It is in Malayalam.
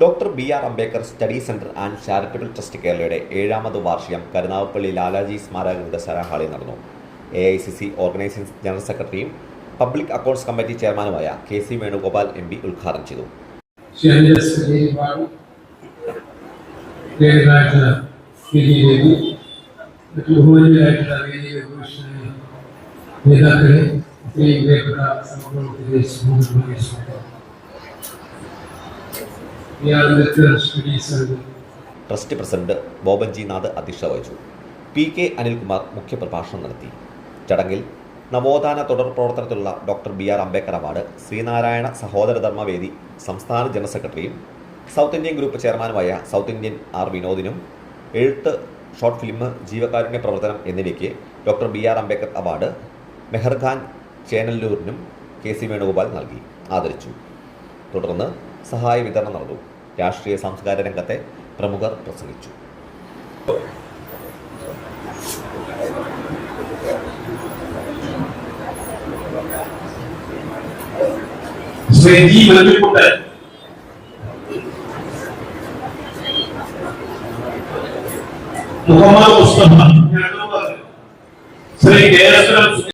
Doctor B R Ambedkar study centre and charitable trust കേരളയുടെ ഏഴാമത് വാർഷികം കരുനാഗപ്പള്ളി ലാലാജി സ്മാരക ഗ്രന്ഥശാല ഹാളിൽ നടന്നു. A I C C organising general സെക്രട്ടറിയും പബ്ലിക് അക്കൗണ്ട്സ് കമ്മിറ്റി ചെയർമാനുമായ K C Venugopal M P ഉദ്ഘാടനം ചെയ്തു. നേതാക്കളെ ട്രസ്റ്റ് പ്രസിഡന്റ് ബോബൻജി നാഥ് അധ്യക്ഷത വഹിച്ചു. പി കെ അനിൽകുമാർ മുഖ്യപ്രഭാഷണം നടത്തി. ചടങ്ങിൽ നവോത്ഥാന തുടർ പ്രവർത്തനത്തിലുള്ള doctor B R Ambedkar award Sreenarayana Sahodaradharmavedi സംസ്ഥാന ജനറൽ സെക്രട്ടറിയും സൗത്ത് ഇന്ത്യൻ ഗ്രൂപ്പ് ചെയർമാനുമായ സൗത്ത് ഇന്ത്യൻ ആർ വിനോദിനും എഴുത്ത് ഷോർട്ട് ഫിലിം ജീവകാരുണ്യ പ്രവർത്തനം എന്നിവയ്ക്ക് doctor B R Ambedkar award Meharkhan ചേനല്ലൂരിനും K C Venugopal നൽകി ആദരിച്ചു. തുടർന്ന് സഹായ വിതരണം നടന്നു. രാഷ്ട്രീയ സംസ്കാര രംഗത്തെ പ്രമുഖർ പ്രസംഗിച്ചു. ശ്രീ ജി മുഹമ്മദ് ശ്രീ കേരളം